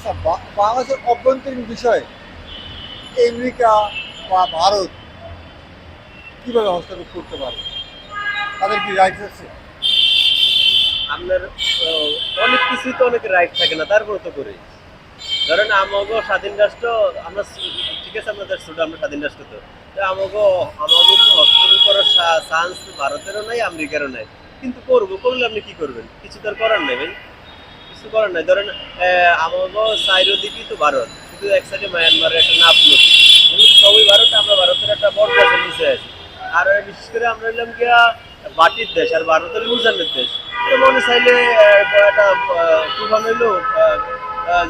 আচ্ছা বাংলাদেশের অভ্যন্তরীণ বিষয়ে, আমেরিকা বা ভারত কীভাবে হস্তক্ষেপ করতে পারে? তাদের কি রাইট আছে? আপনার অনেক কিছুই তো অনেক রাইট থাকে না তারপরে তো করে। ধরেন আমাগো স্বাধীন রাষ্ট্র, আমরা ঠিক আছে আমাদের ছোট আমরা স্বাধীন রাষ্ট্র তো। আমাগো আমাগো হস্তক্ষেপ করার চান্স ভারতেরও নাই, আমেরিকারও নাই। কিন্তু করব, করলে আপনি কি করবেন? কিছু তো করার নেই কিছু করার নাই। ধরেন আমাগো সাইরো দিকেই তো ভারত। শুধু এক সাইডে মায়ানমারের একটা নাপ নদী সবই ভারত, আমরা ভারতের একটা বড় দেশের নিচে আছি আর বিশেষ করে আমরা হলাম গিয়া বাটির দেশ, আর ভারতের উজানের দেশ। মনে চাইলে একটা তুফান হইল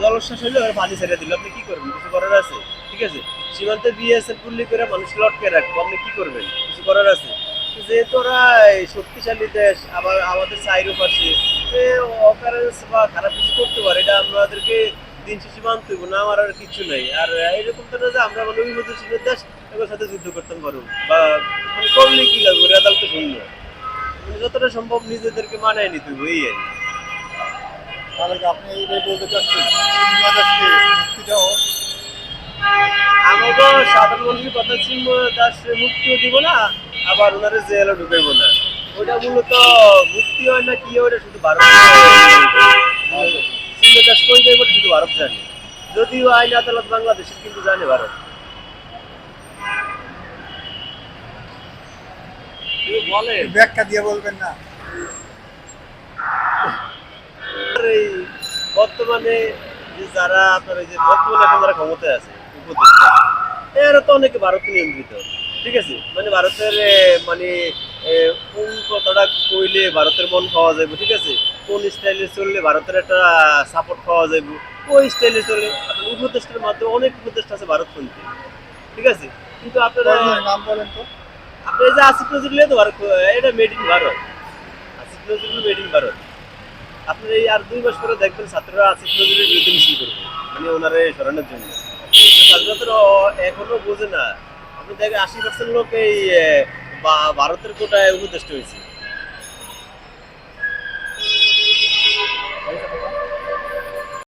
জলোচ্ছ্বাস হইল পানি ছেড়ে দিল। আপনি কি করবেন? কিছু করার আছে? ঠিক আছে? সীমান্তে বিএসএফ গুলি করে মানুষ লটকে রাখব। আপনি কি করবেন? কিছু করার আছে? যেহেতু ওরা শক্তিশালী দেশ আবার আমাদের চাইরও পাশে অকারেন্স বা খারাপ কিছু করতে পারে এটা আমাদেরকে দিন শেষে মানতে হইব না আমার আর কিছু নাই। আর এরকম তো না যে আমরা মানে অভিমতশীলের দেশ এগুলোর সাথে যুদ্ধ করতে পারব বা মানে করলে কি লাগবে? ওরা আদালতে শূন্য মানে যতটা সম্ভব নিজেদেরকে মানায় নিতে হবে এই আর। তাহলে আপনি বলতে চাচ্ছেন? আমাকে সাধারণ মানুষের কথা ছিল দাস মুক্তিও দিব না? আবার ওনারে জেলও ঢুকাইব না। ওটা মূলত মুক্তি হয় না কি হয় ওটা শুধু ভারত কই যাইব শুধু ভারত জানে। যদিও আইন আদালত বাংলাদেশের কিন্তু জানে ভারত। ব্যাখ্যা দিয়ে বলবেন না। এই বর্তমানে যে যারা আপনার এই যে বর্তমানে এখন যারা ক্ষমতায় আছে উপদেষ্টা এরা তো অনেকে ভারত নিয়ন্ত্রিত ঠিক আছে? মানে ভারতের মানে কোন কথাটা কইলে ভারতের মন পাওয়া যাবে ঠিক আছে? কোন স্টাইলে চললে ভারতের একটা সাপোর্ট পাওয়া যাবে ওই স্টাইলে চলে আপনার উপদেষ্টার মাধ্যমে অনেক উপদেষ্টা আছে ভারত ভারতপন্থী ঠিক আছে? কিন্তু আপনারা নাম বলেন তো। আপনি যে আসিফ নজরুল তো ভারত এটা made in Bharat. Asif Nazrul made in Bharat. আপনার এই আর দুই মাস পরে দেখবেন ছাত্ররা আসিফ নজরুলের বিরুদ্ধে মিছিল করবে মানে ওনারে সরানোর জন্য। ছাত্ররা এখনও বোঝে না। আপনি দেখেন আশি পার্সেন্ট লোক এই ভারতের কোটায় উপদেষ্ট হয়েছে।